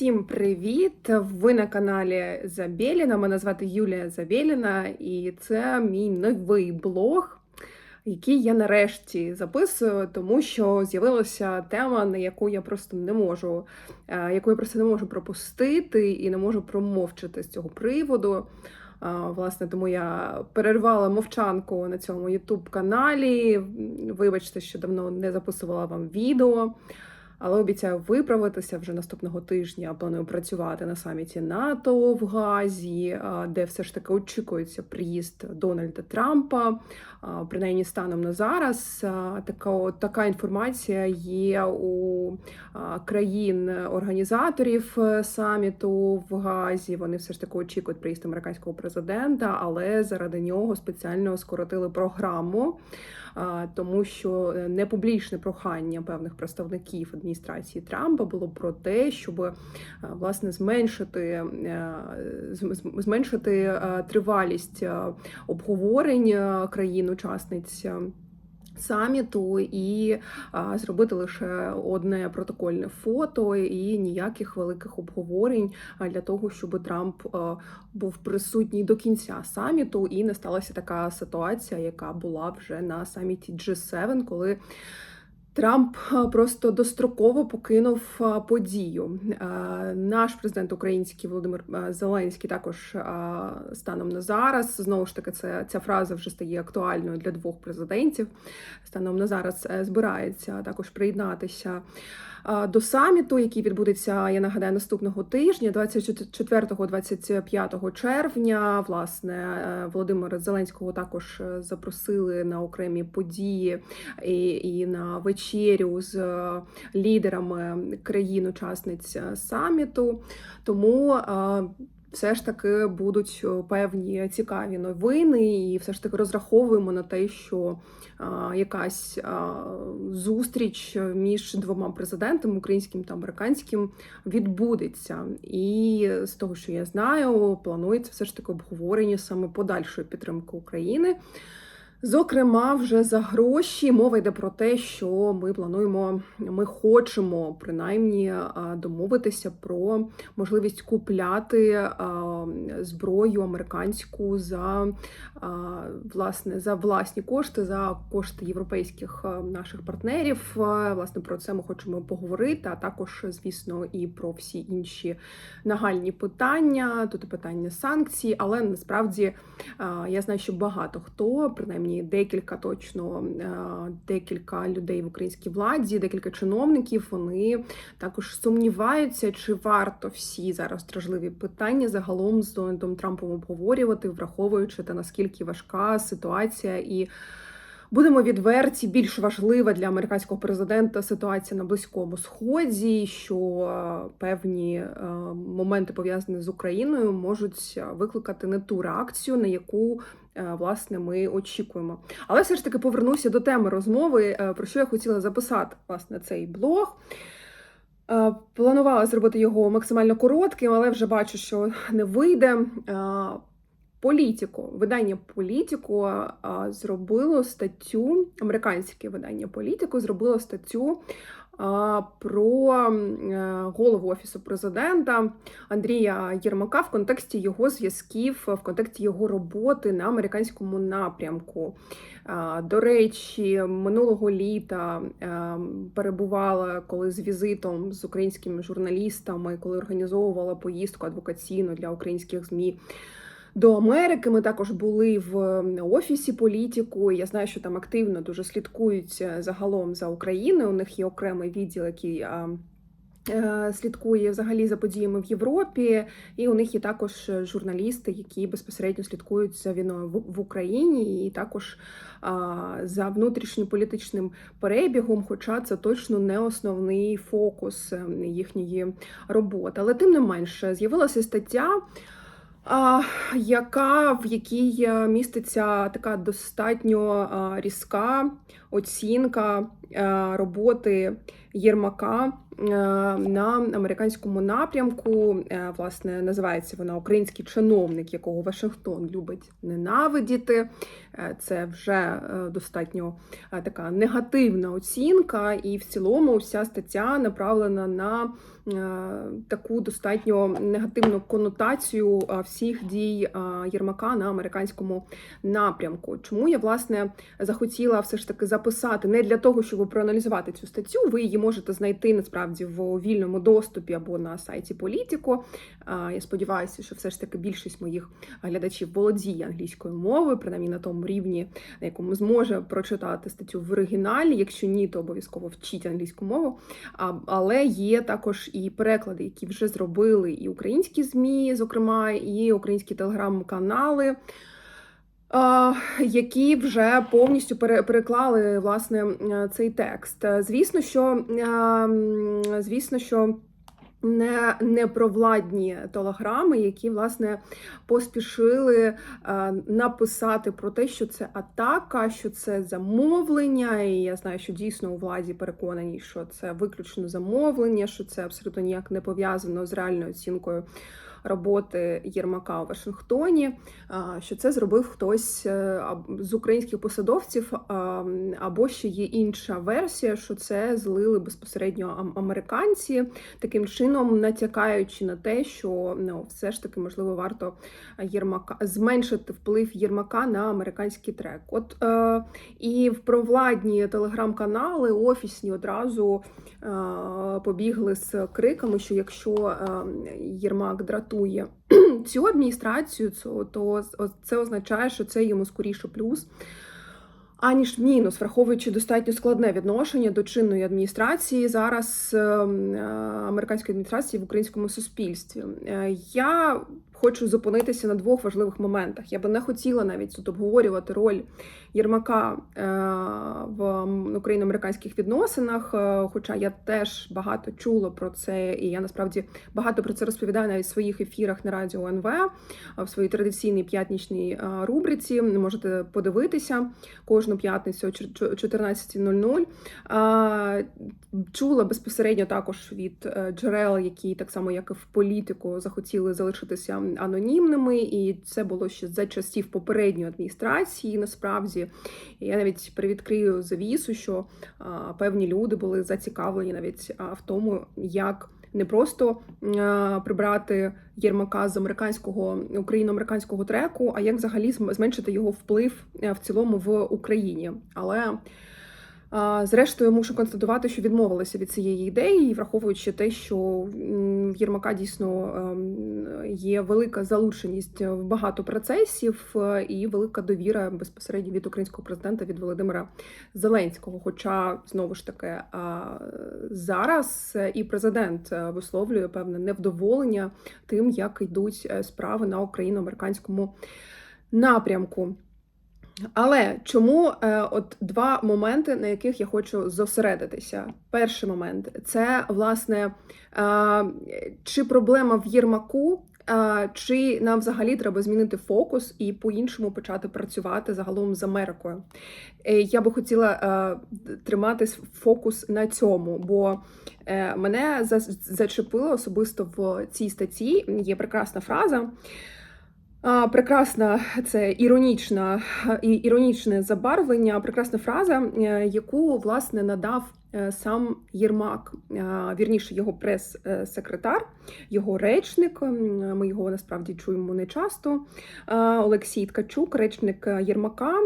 Всім привіт! Ви на каналі Забєліна. Мене звати Юлія Забєліна, і це мій новий блог, який я нарешті записую, тому що з'явилася тема, на яку я просто не можу, е, яку я просто не можу пропустити і не можу промовчати з цього приводу. Власне, тому я перервала мовчанку на цьому youtube каналі. Вибачте, що давно не записувала вам відео. Але обіцяю виправитися вже наступного тижня. Планую працювати на саміті НАТО в Газі, де все ж таки очікується приїзд Дональда Трампа. Принаймні, станом на зараз така, така інформація є у країн-організаторів е, саміту в Газі. Вони все ж таки очікують приїзд американського президента, але заради нього спеціально скоротили програму. Тому що е, непублічне прохання певних представників адміністрації Трампа було про те, щоб е, власне зменшити зменшити тривалість обговорень е, країн-учасниць. Саміту і а, зробити лише одне протокольне фото і ніяких великих обговорень для того, щоб Трамп а, був присутній до кінця саміту, і не сталася така ситуація, яка була вже на саміті G7, коли Трамп просто достроково покинув подію. Наш президент український Володимир Зеленський також станом на зараз знову ж таки це ця фраза вже стає актуальною для двох президентів. Станом на зараз е, збирається також приєднатися до саміту, який відбудеться, я нагадаю, наступного тижня, 24-25 червня. Власне, е, Володимира Зеленського також е, запросили на окремі події і, і на вечерю з е, лідерами країн-учасниць е, саміту. Тому е, все ж таки будуть певні цікаві новини, і все ж таки розраховуємо на те, що якась зустріч між двома президентами, українським та американським, відбудеться. І з того, що я знаю, планується все ж таки обговорення саме подальшої підтримки України. Зокрема, вже за гроші мова йде про те, що ми плануємо, ми хочемо принаймні домовитися про можливість купляти зброю американську за власне за власні кошти, за кошти європейських наших партнерів. Власне про це ми хочемо поговорити, а також, звісно, і про всі інші нагальні питання. Тут і питання санкцій, але насправді я знаю, що багато хто принаймні декілька точно е, декілька людей в українській владі, декілька чиновників. Вони також сумніваються, чи варто всі зараз стражливі питання загалом з Дональдом Трампом обговорювати, враховуючи те, наскільки важка ситуація і. Будемо відверті, більш важлива для американського президента ситуація на близькому сході, що е, певні е, моменти пов'язані з Україною можуть е, викликати не ту реакцію, на яку власне ми очікуємо. Але все ж таки повернуся до теми розмови, про що я хотіла записати власне цей блог. Планувала зробити його максимально коротким, але вже бачу, що не вийде. Політіко, видання Політіко зробило статтю, американське видання Політіко зробило статтю про е, голову офісу президента Андрія Єрмака в контексті його зв'язків, в контексті його роботи на американському напрямку. До речі, минулого літа е, перебувала коли з візитом з українськими журналістами, коли організовувала поїздку адвокаційну для українських змі до Америки. Ми також були в офісі політику. Я знаю, що там активно дуже слідкують е, загалом за Україною. У них є окремий відділ, який. е, Слідкує взагалі за подіями в Європі, і у них є також журналісти, які безпосередньо слідкують за війною в, Україні, і також за внутрішньополітичним перебігом. Хоча це точно не основний фокус е, їхньої роботи. Але тим не менше з'явилася стаття яка в якій е, міститься така достатньо різка оцінка роботи Єрмака е, на американському напрямку. Е, Власне, називається вона Український чиновник, якого Вашингтон любить ненавидіти. Е, Це вже е, достатньо е, така негативна оцінка, і в цілому вся стаття направлена на е, таку достатньо негативну конотацію е, всіх дій е, Єрмака на американському напрямку. Чому я власне захотіла все ж таки записати не для того, щоб проаналізувати цю статтю. Ви її можете знайти насправді в вільному доступі або на сайті Політіко. Я сподіваюся, що все ж таки більшість моїх глядачів володіє англійською мовою, принаймні на тому рівні, на якому зможе прочитати статтю в оригіналі. Якщо ні, то обов'язково вчіть англійську мову. Але є також і переклади, які вже зробили і українські змі, зокрема, і українські телеграм-канали. Які вже повністю пере- переклали власне е, цей текст. Звісно, що е, звісно, що не, не провладні телеграми, які власне поспішили е, написати про те, що це атака, що це замовлення. І я знаю, що дійсно у владі переконані, що це виключно замовлення, що це абсолютно ніяк не пов'язано з реальною оцінкою. Роботи Єрмака у Вашингтоні, що це зробив хтось е, з українських посадовців, або ще є інша версія, що це злили безпосередньо американці, таким чином натякаючи на те, що ну все ж таки можливо варто Єрмака зменшити вплив Єрмака на американський трек. От е, і в провладні телеграм-канали офісні одразу е, побігли з криками, що якщо е, Єрмак дратує цю адміністрацію, то, це означає, що це йому скоріше плюс. Аніж мінус, враховуючи достатньо складне відношення до чинної адміністрації зараз е, е, американської адміністрації в українському суспільстві. Е, Я хочу зупинитися на двох важливих моментах. Я би не хотіла навіть тут обговорювати роль Єрмака е, в україно-американських відносинах. е, Хоча я теж багато чула про це, і я насправді багато про це розповідаю навіть в своїх ефірах на радіо НВ в своїй традиційній п'ятнічній е, рубриці. Можете подивитися кожну п'ятницю о 14.00. А, Чула безпосередньо також від е, джерел, які так само, як і в політику, захотіли залишитися анонімними, і це було ще за часів попередньої адміністрації. Насправді я навіть привідкрию завісу, що певні люди були зацікавлені навіть в тому, як. Не просто прибрати Єрмака з американського україно-американського треку, а як взагалі зменшити його вплив е, в цілому в Україні. Але Зрештою, мушу констатувати, що відмовилися від цієї ідеї, враховуючи те, що в Єрмака дійсно ем, є велика залученість в багато процесів е, і велика довіра безпосередньо від українського президента від Володимира Зеленського. Хоча знову ж таки зараз і президент е, висловлює певне невдоволення тим, як йдуть е, справи на україно-американському напрямку. Але чому е, от два моменти, на яких я хочу зосередитися? Перший момент це власне е, чи проблема в Єрмаку, е, чи нам взагалі треба змінити фокус і по-іншому почати працювати загалом з Америкою. Е, Я би хотіла е, тримати фокус на цьому, бо е, мене за- зачепило особисто в цій статті. Є прекрасна фраза. Прекрасна, це іронічна і іронічне забарвлення, прекрасна фраза, е, яку власне надав е, сам Єрмак, е, вірніше його прес-секретар, його речник. Ми його насправді чуємо не часто. е, Олексій Ткачук, речник е, Єрмака. Е,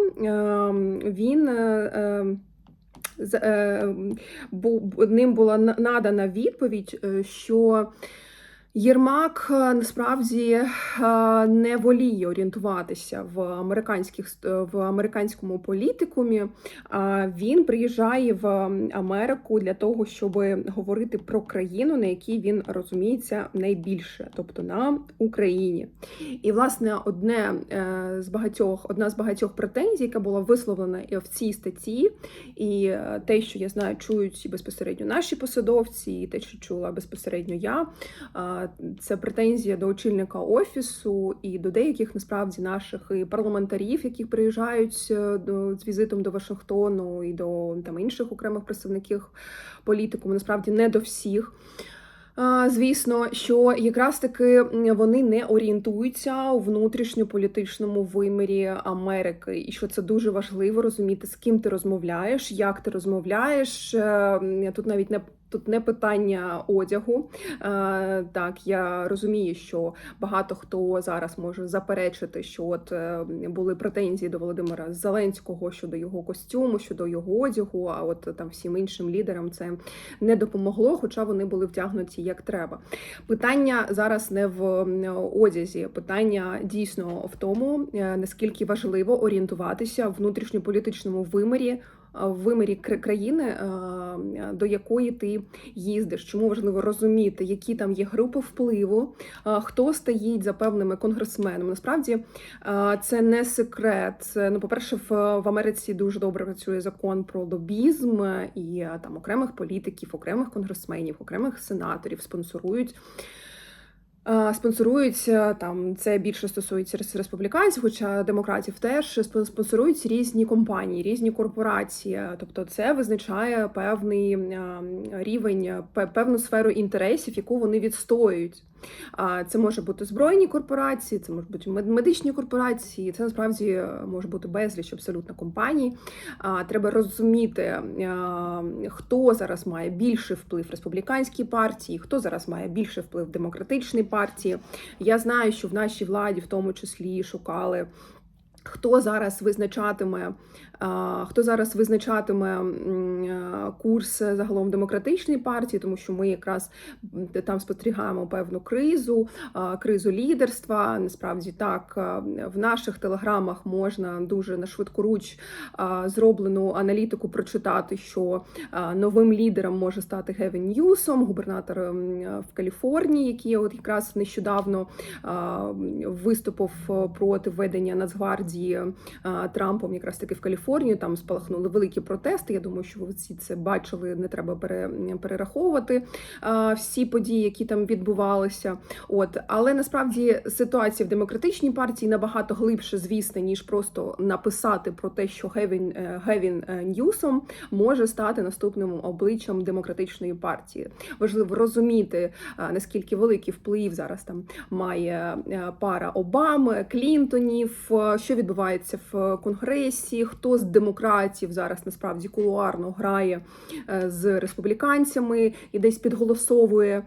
Він е, е, з- е, ним була на- надана відповідь, е, що Єрмак е, насправді е, не воліє орієнтуватися в американських в американському політикумі. А Він приїжджає в Америку для того, щоб говорити про країну, на якій він розуміється найбільше, тобто на Україні. І власне одне е, з багатьох, одна з багатьох претензій, яка була висловлена в цій статті, і е, те, що я знаю, чують безпосередньо наші посадовці, і те, що чула безпосередньо я. Це претензія до очільника офісу і до деяких насправді наших і парламентарів, які приїжджають е, з візитом до Вашингтону і до там інших окремих представників політику. Насправді не до всіх. Звісно, що якраз таки вони не орієнтуються у внутрішньополітичному вимірі Америки, і що це дуже важливо розуміти, з ким ти розмовляєш, як ти розмовляєш. Е, Тут навіть не тут не питання одягу. Е, Так, я розумію, що багато хто зараз може заперечити, що от е, були претензії до Володимира Зеленського щодо його костюму, щодо його одягу. А от там всім іншим лідерам це не допомогло, хоча вони були втягнуті як треба. Питання зараз не в одязі, питання дійсно в тому, е, наскільки важливо орієнтуватися в внутрішньополітичному вимірі. В вимірі кра- країни, е, до якої ти їздиш, чому важливо розуміти, які там є групи впливу, е, хто стоїть за певними конгресменами. Насправді е, це не секрет. Ну, по-перше, в, Америці дуже добре працює закон про лобізм, і там окремих політиків, окремих конгресменів, окремих сенаторів спонсорують. Е, Спонсорують е, там це більше стосується республіканців, хоча демократів теж спон- спонсорують різні компанії, різні корпорації. Тобто, це визначає певний е, рівень, певну сферу інтересів, яку вони відстоюють. Це може бути збройні корпорації, це можуть бути мед- медичні корпорації. Це насправді е, може бути безліч абсолютно компаній. Треба розуміти, е, хто зараз має більший вплив республіканській партії, хто зараз має більший вплив в демократичній партії. Я знаю, що в нашій владі, в тому числі, шукали. Хто зараз визначатиме, хто зараз визначатиме курс загалом демократичної партії, тому що ми якраз там спостерігаємо певну кризу, кризу лідерства. Насправді так в наших телеграмах можна дуже на швидкоруч зроблену аналітику прочитати, що новим лідером може стати Гевін Ньюсом, губернатор в Каліфорнії, який от якраз нещодавно виступив е, проти введення Нацгвардії Трампом, якраз таки в Каліфорнію. Там спалахнули великі протести. Я думаю, що ви всі це бачили. Не треба перераховувати всі події, які там відбувалися. От але насправді ситуація в демократичній партії набагато глибше, звісно, ніж просто написати про те, що Гевін е, Гевін е, Ньюсом може стати наступним обличчям демократичної партії. Важливо розуміти наскільки великий вплив зараз там має е, пара Обами, Клінтонів, що відбувається в Конгресі, хто з демократів зараз насправді кулуарно грає е, з республіканцями і десь підголосовує е,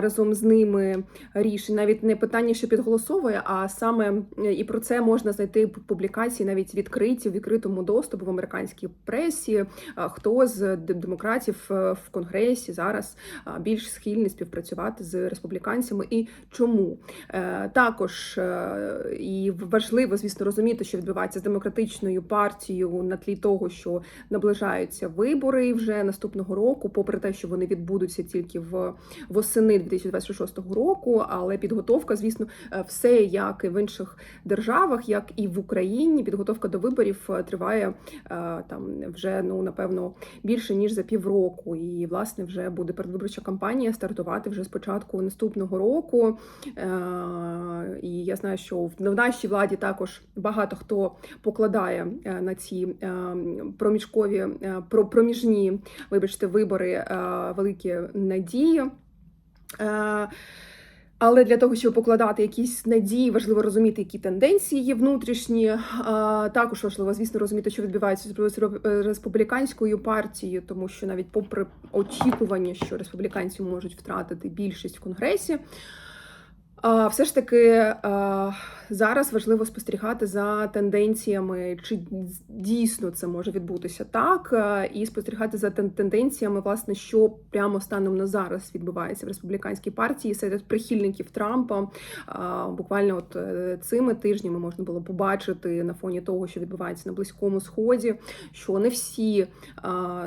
разом з ними рішень. Навіть не питання, що підголосовує, а саме е, і про це можна знайти публікації навіть відкриті в відкритому доступу в американській пресі. Хто з демократів в конгресі зараз більш схильний співпрацювати з республіканцями і чому також і важливо, звісно, розуміти, що відбувається з демократичною партією на тлі того, що наближаються вибори вже наступного року, попри те, що вони відбудуться тільки в восени 2026 року. Але підготовка, звісно, е, все як і в інших державах, як і в Україні. Підготовка до виборів е, триває е, там вже ну напевно більше ніж за півроку. І власне вже буде передвиборча кампанія стартувати вже з початку наступного року. І я знаю, що в нашій владі також багато хто покладає е, на ці е, проміжкові е, про- проміжні, вибачте, вибори е, великі надії. Але для того, щоб покладати якісь надії, важливо розуміти, які тенденції є внутрішні. Також важливо, звісно, розуміти, що відбувається з республіканською партією, тому що навіть попри очікування, що республіканці можуть втратити більшість в конгресі. Все ж таки зараз важливо спостерігати за тенденціями, чи дійсно це може відбутися так, і спостерігати за тенденціями, власне, що прямо станом на зараз відбувається в республіканській партії серед прихильників Трампа. Буквально от е, цими тижнями можна було побачити на фоні того, що відбувається на близькому сході, що не всі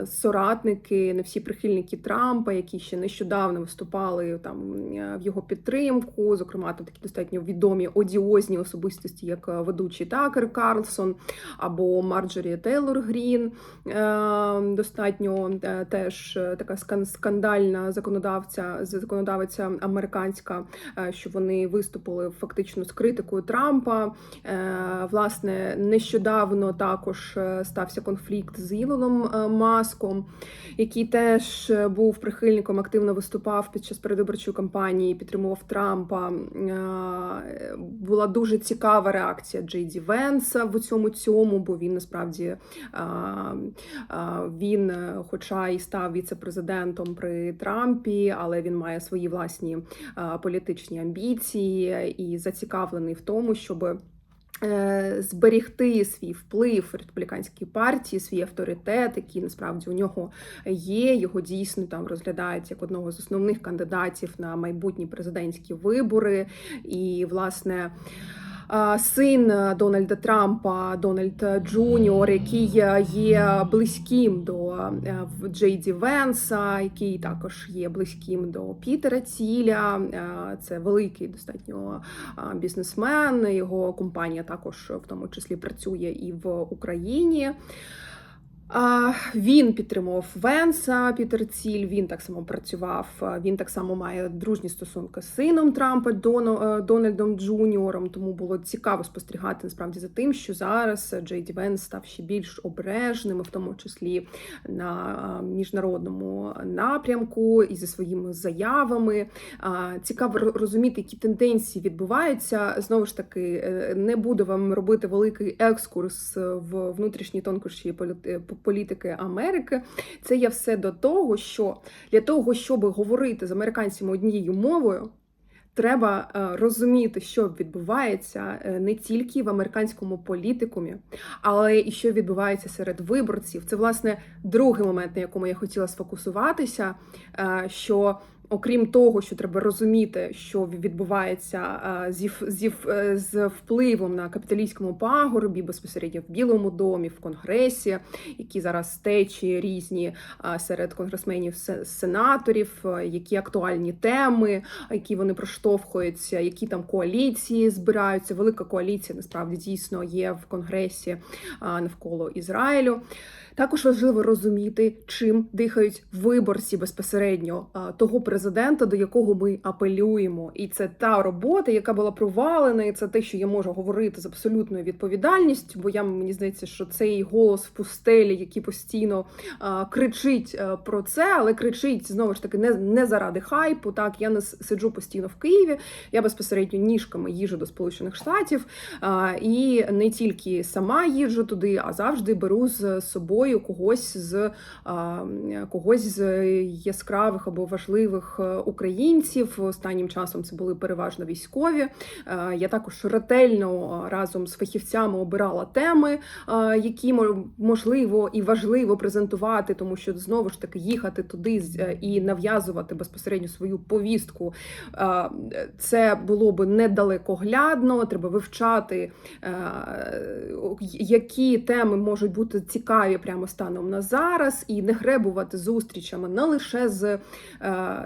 соратники, не всі прихильники Трампа, які ще нещодавно виступали там е, в його підтримку, зокрема там такі достатньо відомі одіозні особистості, як е, ведучий Такер Карлсон або Марджорі Тейлор Грін. Е, Достатньо е, теж така скан- скандальна законодавця, законодавиця американська, що вони виступили фактично з критикою Трампа. Власне, нещодавно також стався конфлікт з Ілоном Маском, який теж був прихильником, активно виступав під час передвиборчої кампанії, підтримував Трампа. Е, Була дуже цікава реакція Джей Ді Венса в цьому цьому, бо він насправді е, е, він, хоча і став віце-президентом при Трампі, але він має свої власні політичні амбіції і зацікавлений в тому, щоб е, зберегти свій вплив республіканській партії, свій авторитет, який насправді у нього є. Його дійсно там розглядають як одного з основних кандидатів на майбутні президентські вибори. І власне. Син Дональда Трампа, Дональд Джуніор, який є близьким до е, Джей Ді Венса, який також є близьким до Пітера Ціля. Е, Це великий достатньо бізнесмен. Його компанія також в тому числі працює і в Україні. Він підтримував Венса, Пітер Ціль. Він так само працював. Він так само має дружні стосунки з сином Трампа Доно- е, Дональдом Джуніором. Тому було цікаво спостерігати насправді за тим, що зараз Джей Ді Венс став ще більш обережним, в тому числі на міжнародному напрямку і зі своїми заявами. Цікаво розуміти, які тенденції відбуваються. Знову ж таки, е, не буду вам робити великий екскурс в внутрішні тонкощі політи- політики Америки. Це є все до того, що для того, щоб говорити з американцями однією мовою. Треба е, розуміти, що відбувається е, не тільки в американському політикумі, але і що відбувається серед виборців. Це власне другий момент, на якому я хотіла сфокусуватися. е, Що окрім того, що треба розуміти, що відбувається зі, зі, е, з впливом на капіталістському пагорбі, безпосередньо в Білому домі, в Конгресі, які зараз течі різні серед конгресменів, сенаторів, які актуальні теми, які вони проштовхуються, які там коаліції збираються. Велика коаліція насправді дійсно є в Конгресі навколо Ізраїлю. Також важливо розуміти, чим дихають виборці безпосередньо того президента, до якого ми апелюємо. І це та робота, яка була провалена, і це те, що я можу говорити з абсолютною відповідальністю. Бо я мені здається, що цей голос в пустелі, який постійно а, кричить а, про це, але кричить знову ж таки не, не заради хайпу. Так я не сиджу постійно в Києві. Я безпосередньо ніжками їжу до Сполучених Штатів. А, І не тільки сама їжджу туди, а завжди беру з собою когось з когось з яскравих або важливих е, українців. Останнім часом це були переважно військові. Е, Я також ретельно разом з фахівцями обирала теми, які можливо і важливо презентувати, тому що знову ж таки їхати туди е, і нав'язувати безпосередньо свою повістку. е, Це було би недалекоглядно. Треба вивчати, е, які теми можуть бути цікаві прямо станом на зараз, і не гребувати зустрічами не лише з е,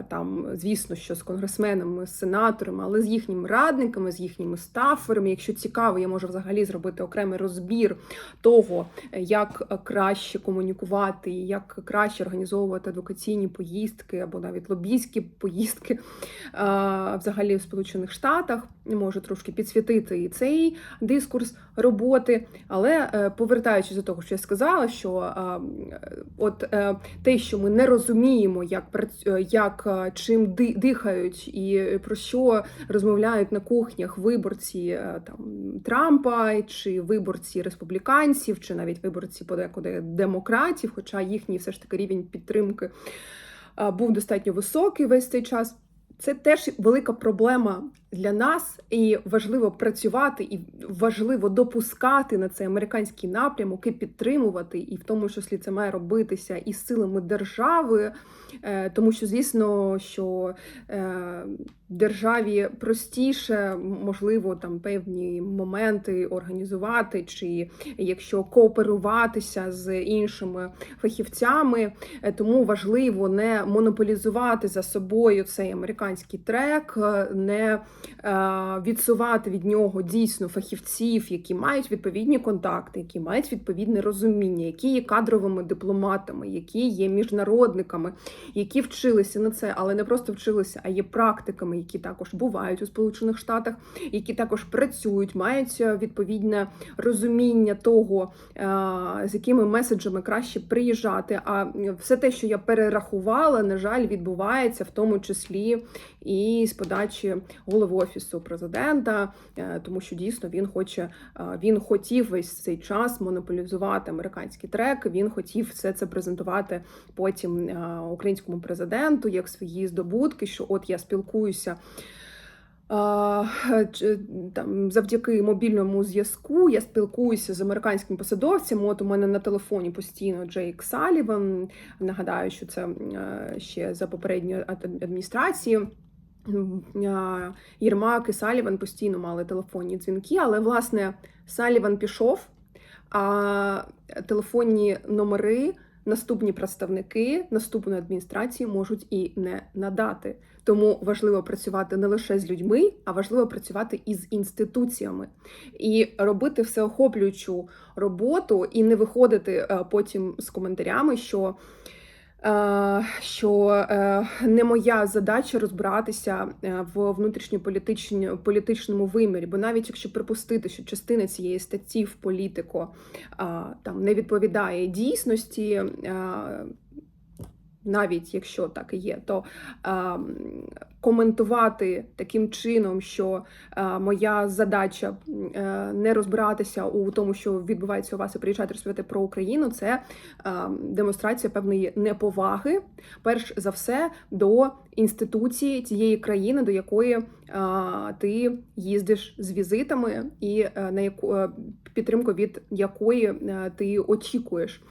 там, звісно, що з конгресменами, з сенаторами, але з їхніми радниками, з їхніми стаферами. Якщо цікаво, я можу взагалі зробити окремий розбір того, як краще комунікувати, як краще організовувати адвокаційні поїздки або навіть лобійські поїздки е, взагалі в Сполучених Штатах. Можу трошки підсвітити і цей дискурс роботи. Але е, повертаючись до того, що я сказала, що е, от е, те, що ми не розуміємо, як е, як е, чим дихають і про що розмовляють на кухнях виборці там Трампа, чи виборці республіканців, чи навіть виборці подекуди демократів, хоча їхній все ж таки рівень підтримки був достатньо високий весь цей час. Це теж велика проблема для нас, і важливо працювати, і важливо допускати на цей американський напрямок і підтримувати, і в тому числі це має робитися і силами держави, Е, тому що звісно, що е, державі простіше можливо там певні моменти організувати, чи якщо кооперуватися з іншими фахівцями, Е, тому важливо не монополізувати за собою цей американський трек, не відсувати від нього дійсно фахівців, які мають відповідні контакти, які мають відповідне розуміння, які є кадровими дипломатами, які є міжнародниками, які вчилися на це, але не просто вчилися, а є практиками, які також бувають у Сполучених Штатах, які також працюють, мають е, відповідне розуміння того, е, з якими меседжами краще приїжджати. А все те, що я перерахувала, на жаль, відбувається в тому числі і з подачі голови офісу президента, е, тому що дійсно він хоче, е, він хотів весь цей час монополізувати американський трек. Він хотів все це презентувати потім е, українському президенту як свої здобутки. Що от я спілкуюся. Там завдяки мобільному зв'язку я спілкуюся з американськими посадовцями. От у мене на телефоні постійно Джейк Саліван. Нагадаю, що це ще за попередньої ад- адміністрації. Єрмак і Саліван постійно мали телефонні дзвінки, але власне Саліван пішов, а телефонні номери наступні представники наступної адміністрації можуть і не надати. Тому важливо працювати не лише з людьми, а важливо працювати із інституціями і робити всеохоплюючу роботу, і не виходити е, потім з коментарями, що. Е, Що е, не моя задача розбиратися е, в внутрішньополітичному політичному вимірі, бо навіть якщо припустити, що частина цієї статті в політико там не відповідає дійсності, навіть якщо так і є, то а, коментувати таким чином, що а, моя задача е, не розбиратися у тому, що відбувається у вас, і приїжджати розповідати про Україну, це а, демонстрація певної неповаги, перш за все, до інституції тієї країни, до якої а, ти їздиш з візитами, і е, на яку е, підтримку від якої е, ти очікуєш.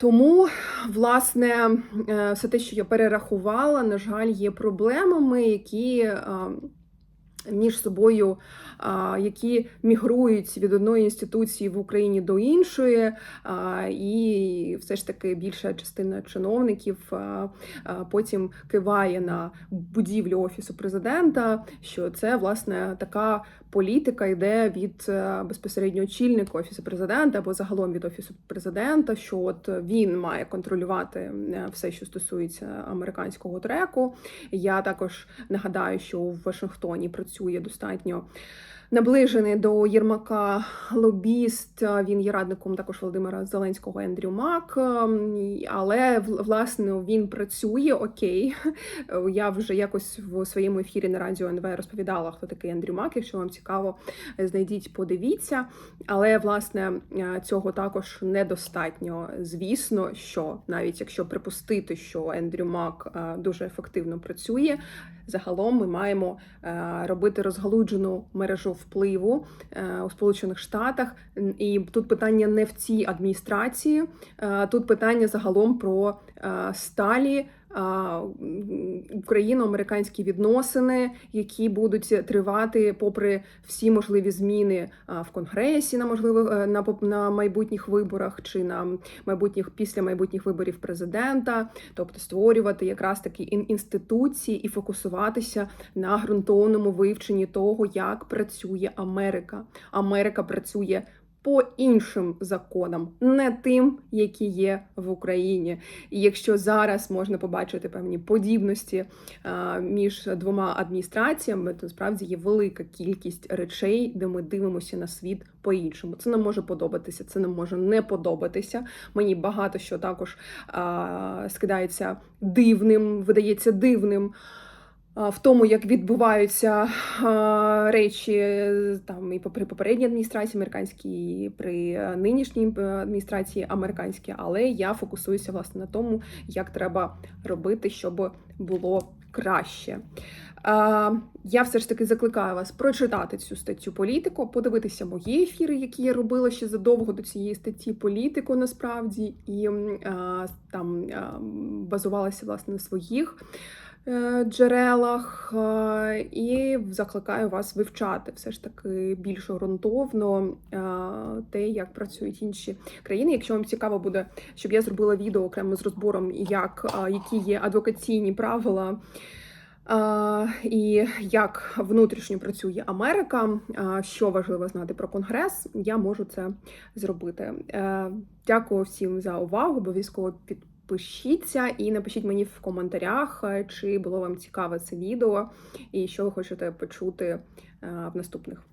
Тому, власне, е, все те, що я перерахувала, на жаль, є проблемами, які е, між собою, які мігрують від одної інституції в Україні до іншої, і все ж таки більша частина чиновників потім киває на будівлю офісу президента, що це власне така політика йде від е, безпосередньо очільника офісу президента або загалом від офісу президента, що от він має контролювати е, все, що стосується американського треку. Я також нагадаю, що в Вашингтоні працює достатньо. Наближений до Єрмака лобіст, він є радником також Володимира Зеленського Ендрю Мак, ем, але власне він працює окей. Я вже якось в своєму ефірі на радіо НВ розповідала, хто такий Ендрю Мак. Якщо вам цікаво, знайдіть, подивіться. Але власне е, цього також недостатньо. Звісно, що навіть якщо припустити, що Ендрю Мак е, дуже ефективно працює, загалом ми маємо е, робити розгалуджену мережу впливу е, у Сполучених Штатах. І тут питання не в цій адміністрації, е, тут питання загалом про сталі. Україно-американські відносини, які будуть тривати попри всі можливі зміни в конгресі на можливих е, на на майбутніх виборах чи на майбутніх після майбутніх виборів президента, тобто створювати якраз такі інституції і фокусуватися на ґрунтовному вивченні того, як працює Америка. Америка працює по іншим законам, не тим, які є в Україні. І якщо зараз можна побачити певні подібності а, між двома адміністраціями, то справді є велика кількість речей, де ми дивимося на світ по-іншому. Це нам може подобатися, це нам може не подобатися. Мені багато що також а, скидається дивним, видається дивним. В тому, як відбуваються речі там і при попередній адміністрації американській, і при е, нинішній е, адміністрації американській, але я фокусуюся власне на тому, як треба робити, щоб було краще. Я все ж таки закликаю вас прочитати цю статтю політику, подивитися мої ефіри, які я робила ще задовго до цієї статті політику, насправді, і там базувалася власне на своїх джерелах, е, і закликаю вас вивчати все ж таки більш ґрунтовно е, те, як працюють інші країни. Якщо вам цікаво буде, щоб я зробила відео окремо з розбором, як е, які є адвокаційні правила. І як внутрішньо працює Америка, що важливо знати про Конгрес, я можу це зробити. Е, Дякую всім за увагу. Обов'язково підпишіться і напишіть мені в коментарях, е, чи було вам цікаве це відео, і що ви хочете почути е, в наступних.